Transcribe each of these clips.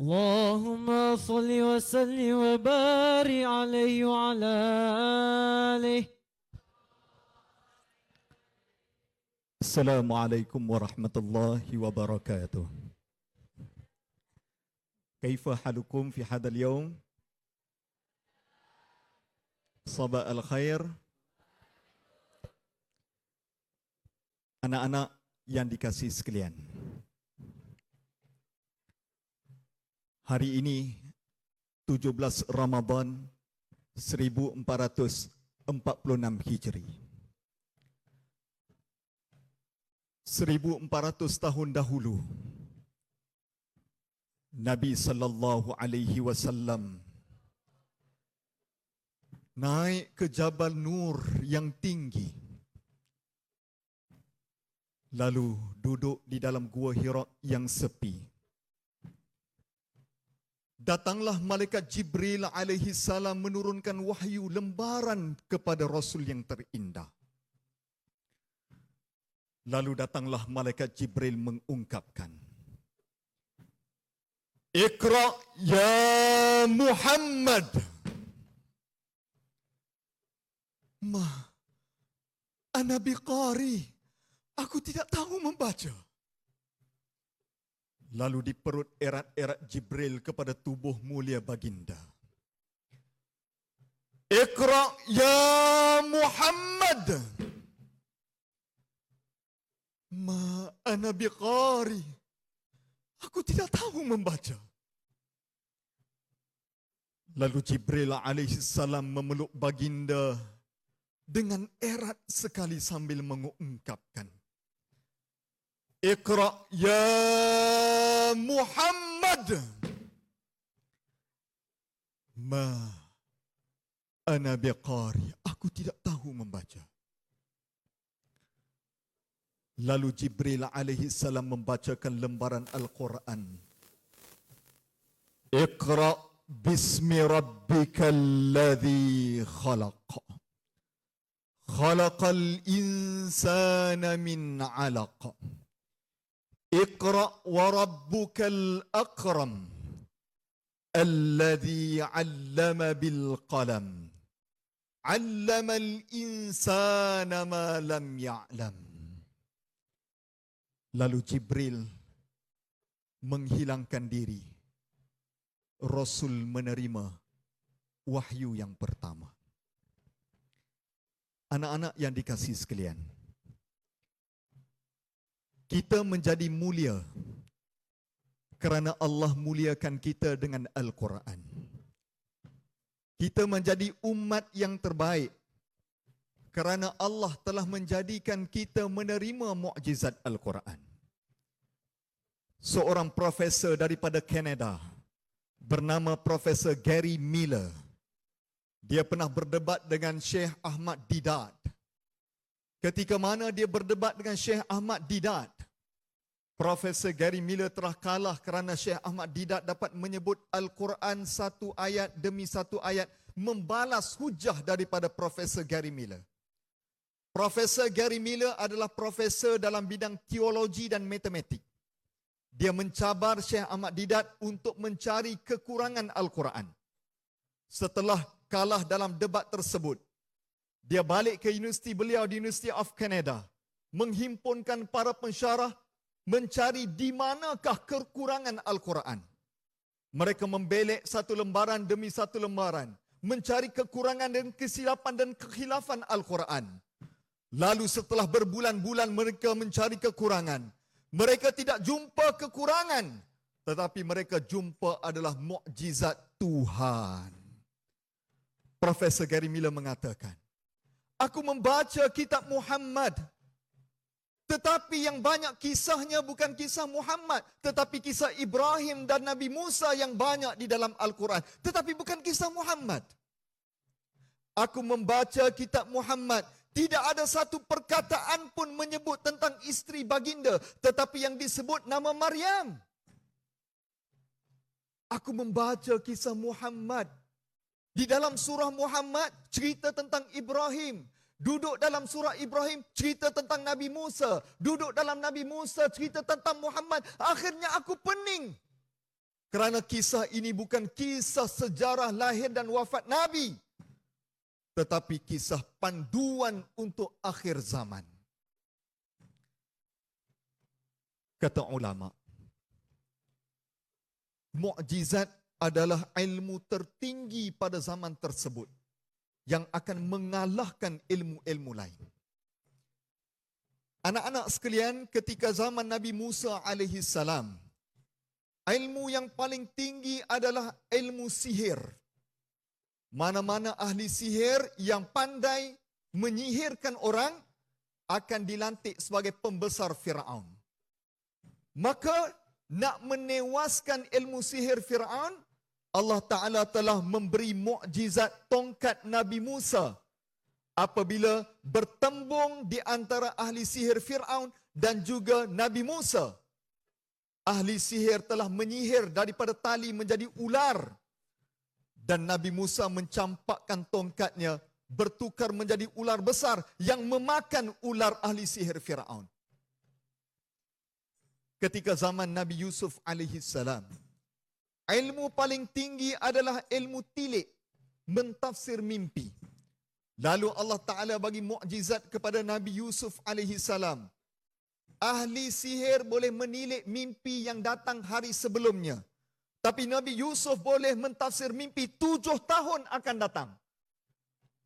اللهم صل وسلم وبارك عليه وعلى آله. السلام عليكم ورحمة الله وبركاته. كيف حالكم في هذا اليوم؟ صباح الخير. Anak-anak yang dikasih sekalian Hari ini 17 Ramadan 1446 Hijri. 1400 tahun dahulu Nabi sallallahu alaihi wasallam naik ke Jabal Nur yang tinggi. Lalu duduk di dalam gua Hira yang sepi Datanglah malaikat Jibril alaihi salam menurunkan wahyu lembaran kepada Rasul yang terindah. Lalu datanglah malaikat Jibril mengungkapkan. Iqra ya Muhammad. Ma, ana biqari. Aku tidak tahu membaca. Lalu di perut erat-erat Jibril kepada tubuh mulia baginda. Iqra ya Muhammad. Ma ana biqari. Aku tidak tahu membaca. Lalu Jibril alaihi salam memeluk baginda dengan erat sekali sambil mengungkapkan. Iqra ya Muhammad. Ma ana biqari. Aku tidak tahu membaca. Lalu Jibril alaihi salam membacakan lembaran Al-Quran. Iqra bismi rabbikal ladzi khalaq. Khalaqal insana min 'alaq. اقرأ وربك الأكرم الذي علم بالقلم علم الإنسان ما لم يعلم Lalu Jibril menghilangkan diri. Rasul menerima wahyu yang pertama. Anak-anak yang dikasih sekalian kita menjadi mulia kerana Allah muliakan kita dengan Al-Quran. Kita menjadi umat yang terbaik kerana Allah telah menjadikan kita menerima mukjizat Al-Quran. Seorang profesor daripada Kanada bernama Profesor Gary Miller. Dia pernah berdebat dengan Syekh Ahmad Didat Ketika mana dia berdebat dengan Syekh Ahmad Didat, Profesor Gary Miller telah kalah kerana Syekh Ahmad Didat dapat menyebut Al-Quran satu ayat demi satu ayat membalas hujah daripada Profesor Gary Miller. Profesor Gary Miller adalah profesor dalam bidang teologi dan matematik. Dia mencabar Syekh Ahmad Didat untuk mencari kekurangan Al-Quran. Setelah kalah dalam debat tersebut, dia balik ke universiti beliau di University of Canada. Menghimpunkan para pensyarah mencari di manakah kekurangan Al-Quran. Mereka membelek satu lembaran demi satu lembaran. Mencari kekurangan dan kesilapan dan kekhilafan Al-Quran. Lalu setelah berbulan-bulan mereka mencari kekurangan. Mereka tidak jumpa kekurangan. Tetapi mereka jumpa adalah mukjizat Tuhan. Profesor Gary Miller mengatakan, Aku membaca kitab Muhammad. Tetapi yang banyak kisahnya bukan kisah Muhammad. Tetapi kisah Ibrahim dan Nabi Musa yang banyak di dalam Al-Quran. Tetapi bukan kisah Muhammad. Aku membaca kitab Muhammad. Tidak ada satu perkataan pun menyebut tentang isteri baginda. Tetapi yang disebut nama Maryam. Aku membaca kisah Muhammad. Di dalam surah Muhammad cerita tentang Ibrahim. Duduk dalam surah Ibrahim cerita tentang Nabi Musa. Duduk dalam Nabi Musa cerita tentang Muhammad. Akhirnya aku pening. Kerana kisah ini bukan kisah sejarah lahir dan wafat Nabi. Tetapi kisah panduan untuk akhir zaman. Kata ulama. Mukjizat adalah ilmu tertinggi pada zaman tersebut yang akan mengalahkan ilmu-ilmu lain. Anak-anak sekalian, ketika zaman Nabi Musa alaihi salam, ilmu yang paling tinggi adalah ilmu sihir. Mana-mana ahli sihir yang pandai menyihirkan orang akan dilantik sebagai pembesar Firaun. Maka nak menewaskan ilmu sihir Firaun, Allah Taala telah memberi mukjizat tongkat Nabi Musa apabila bertembung di antara ahli sihir Firaun dan juga Nabi Musa. Ahli sihir telah menyihir daripada tali menjadi ular dan Nabi Musa mencampakkan tongkatnya bertukar menjadi ular besar yang memakan ular ahli sihir Firaun. Ketika zaman Nabi Yusuf alaihi salam, ilmu paling tinggi adalah ilmu tilik, mentafsir mimpi. Lalu Allah Taala bagi mukjizat kepada Nabi Yusuf alaihi salam. Ahli sihir boleh menilik mimpi yang datang hari sebelumnya. Tapi Nabi Yusuf boleh mentafsir mimpi tujuh tahun akan datang.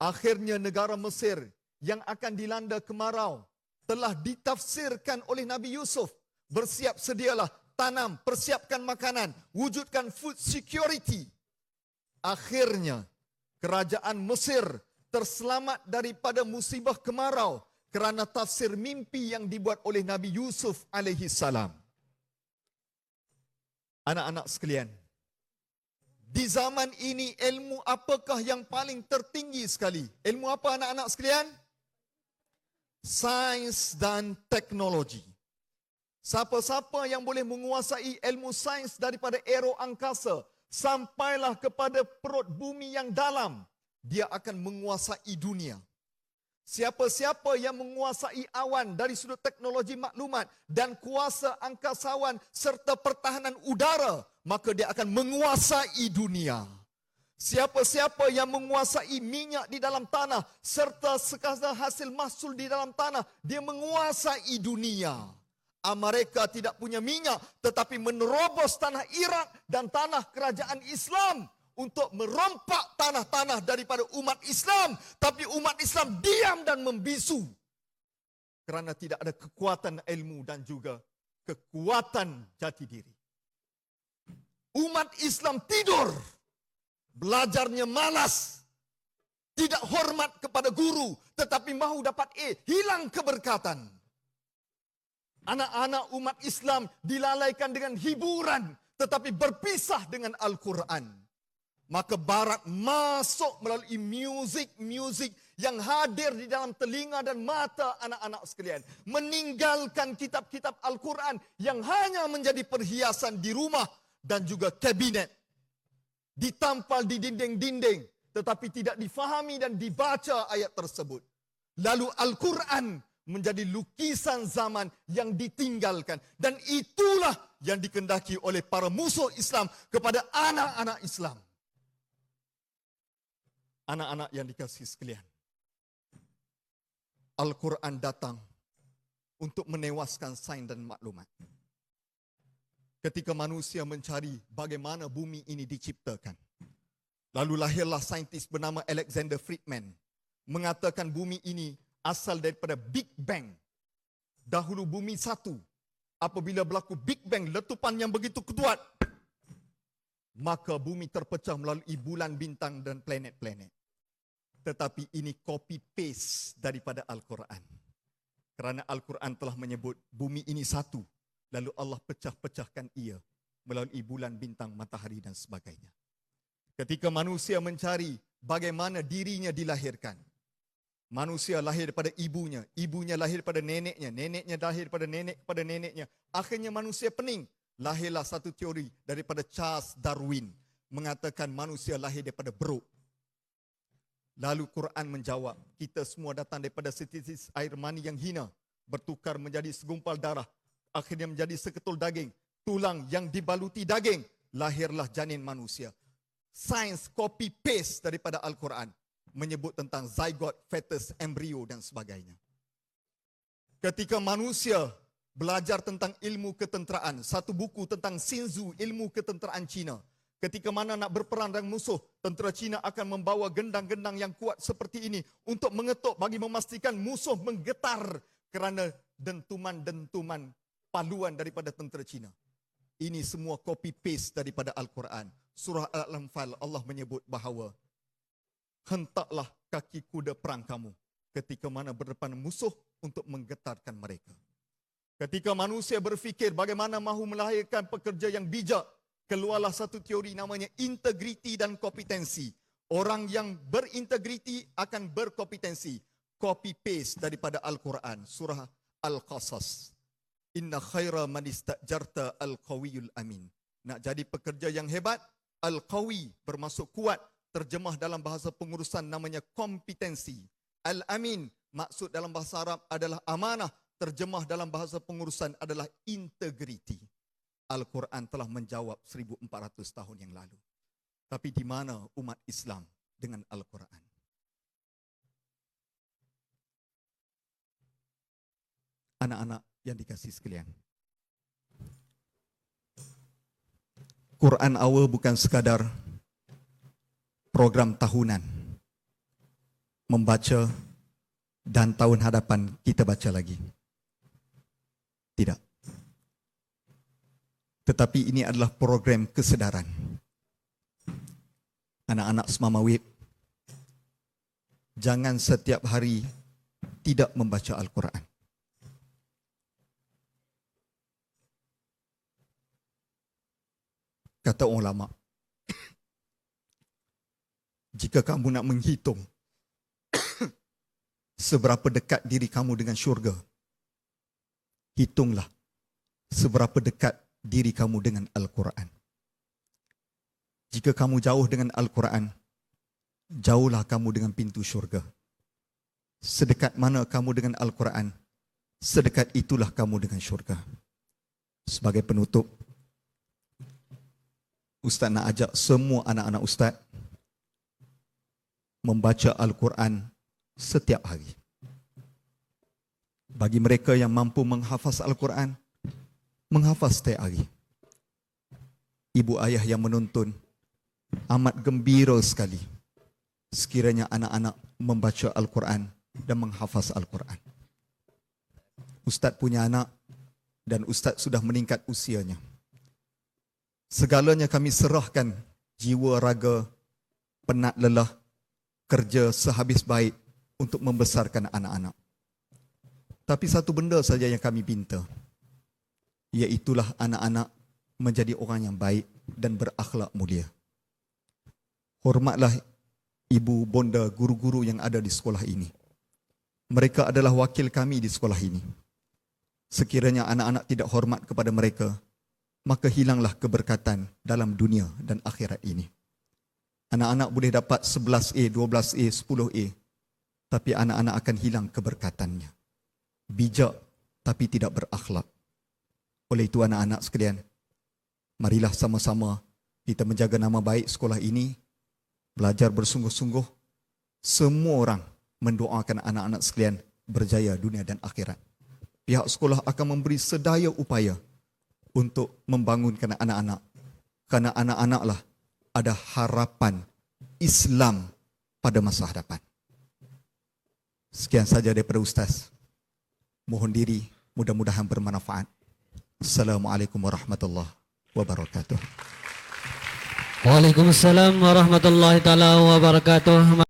Akhirnya negara Mesir yang akan dilanda kemarau telah ditafsirkan oleh Nabi Yusuf. Bersiap sedialah tanam, persiapkan makanan, wujudkan food security. Akhirnya kerajaan Mesir terselamat daripada musibah kemarau kerana tafsir mimpi yang dibuat oleh Nabi Yusuf alaihi salam. Anak-anak sekalian, di zaman ini ilmu apakah yang paling tertinggi sekali? Ilmu apa anak-anak sekalian? Sains dan teknologi. Siapa-siapa yang boleh menguasai ilmu sains daripada aero angkasa sampailah kepada perut bumi yang dalam, dia akan menguasai dunia. Siapa-siapa yang menguasai awan dari sudut teknologi maklumat dan kuasa angkasawan serta pertahanan udara, maka dia akan menguasai dunia. Siapa-siapa yang menguasai minyak di dalam tanah serta sekadar hasil mahsul di dalam tanah, dia menguasai dunia. Amerika tidak punya minyak tetapi menerobos tanah Irak dan tanah kerajaan Islam untuk merompak tanah-tanah daripada umat Islam tapi umat Islam diam dan membisu kerana tidak ada kekuatan ilmu dan juga kekuatan jati diri. Umat Islam tidur, belajarnya malas, tidak hormat kepada guru tetapi mahu dapat A, hilang keberkatan. Anak-anak umat Islam dilalaikan dengan hiburan tetapi berpisah dengan Al-Quran. Maka barat masuk melalui muzik-muzik yang hadir di dalam telinga dan mata anak-anak sekalian. Meninggalkan kitab-kitab Al-Quran yang hanya menjadi perhiasan di rumah dan juga kabinet. Ditampal di dinding-dinding tetapi tidak difahami dan dibaca ayat tersebut. Lalu Al-Quran menjadi lukisan zaman yang ditinggalkan dan itulah yang dikendaki oleh para musuh Islam kepada anak-anak Islam. Anak-anak yang dikasihi sekalian. Al-Quran datang untuk menewaskan sains dan maklumat. Ketika manusia mencari bagaimana bumi ini diciptakan. Lalu lahirlah saintis bernama Alexander Friedman mengatakan bumi ini asal daripada Big Bang. Dahulu bumi satu. Apabila berlaku Big Bang, letupan yang begitu kuat, maka bumi terpecah melalui bulan, bintang dan planet-planet. Tetapi ini copy paste daripada Al-Quran. Kerana Al-Quran telah menyebut bumi ini satu. Lalu Allah pecah-pecahkan ia melalui bulan, bintang, matahari dan sebagainya. Ketika manusia mencari bagaimana dirinya dilahirkan, Manusia lahir daripada ibunya, ibunya lahir daripada neneknya, neneknya lahir daripada nenek kepada neneknya. Akhirnya manusia pening. Lahirlah satu teori daripada Charles Darwin mengatakan manusia lahir daripada beruk. Lalu Quran menjawab, kita semua datang daripada setitis air mani yang hina, bertukar menjadi segumpal darah, akhirnya menjadi seketul daging, tulang yang dibaluti daging, lahirlah janin manusia. Sains copy paste daripada Al-Quran menyebut tentang zygote, fetus, embrio dan sebagainya. Ketika manusia belajar tentang ilmu ketenteraan, satu buku tentang Sinzu, ilmu ketenteraan Cina. Ketika mana nak berperang dengan musuh, tentera Cina akan membawa gendang-gendang yang kuat seperti ini untuk mengetuk bagi memastikan musuh menggetar kerana dentuman-dentuman paluan daripada tentera Cina. Ini semua copy paste daripada Al-Quran. Surah Al-Anfal Allah menyebut bahawa hentaklah kaki kuda perang kamu ketika mana berdepan musuh untuk menggetarkan mereka. Ketika manusia berfikir bagaimana mahu melahirkan pekerja yang bijak, keluarlah satu teori namanya integriti dan kompetensi. Orang yang berintegriti akan berkompetensi. Copy paste daripada Al-Quran, surah Al-Qasas. Inna khaira man istajarta al-qawiyul amin. Nak jadi pekerja yang hebat, al-qawi bermaksud kuat, terjemah dalam bahasa pengurusan namanya kompetensi. Al-amin maksud dalam bahasa Arab adalah amanah, terjemah dalam bahasa pengurusan adalah integriti. Al-Quran telah menjawab 1400 tahun yang lalu. Tapi di mana umat Islam dengan Al-Quran? Anak-anak yang dikasih sekalian. Quran Hour bukan sekadar program tahunan. Membaca dan tahun hadapan kita baca lagi. Tidak. Tetapi ini adalah program kesedaran. Anak-anak semama wib, jangan setiap hari tidak membaca Al-Quran. Kata ulama, jika kamu nak menghitung seberapa dekat diri kamu dengan syurga, hitunglah seberapa dekat diri kamu dengan Al-Quran. Jika kamu jauh dengan Al-Quran, jauhlah kamu dengan pintu syurga. Sedekat mana kamu dengan Al-Quran, sedekat itulah kamu dengan syurga. Sebagai penutup, Ustaz nak ajak semua anak-anak Ustaz membaca Al-Quran setiap hari. Bagi mereka yang mampu menghafaz Al-Quran, menghafaz setiap hari. Ibu ayah yang menuntun amat gembira sekali sekiranya anak-anak membaca Al-Quran dan menghafaz Al-Quran. Ustaz punya anak dan Ustaz sudah meningkat usianya. Segalanya kami serahkan jiwa raga, penat lelah, kerja sehabis baik untuk membesarkan anak-anak. Tapi satu benda saja yang kami pinta, iaitulah anak-anak menjadi orang yang baik dan berakhlak mulia. Hormatlah ibu, bonda, guru-guru yang ada di sekolah ini. Mereka adalah wakil kami di sekolah ini. Sekiranya anak-anak tidak hormat kepada mereka, maka hilanglah keberkatan dalam dunia dan akhirat ini. Anak-anak boleh dapat 11A, 12A, 10A, tapi anak-anak akan hilang keberkatannya. Bijak tapi tidak berakhlak. Oleh itu anak-anak sekalian, marilah sama-sama kita menjaga nama baik sekolah ini, belajar bersungguh-sungguh. Semua orang mendoakan anak-anak sekalian berjaya dunia dan akhirat. Pihak sekolah akan memberi sedaya upaya untuk membangunkan anak-anak. Karena anak-anaklah ada harapan Islam pada masa hadapan. Sekian saja daripada Ustaz. Mohon diri, mudah-mudahan bermanfaat. Assalamualaikum warahmatullahi wabarakatuh. Waalaikumsalam warahmatullahi taala wabarakatuh.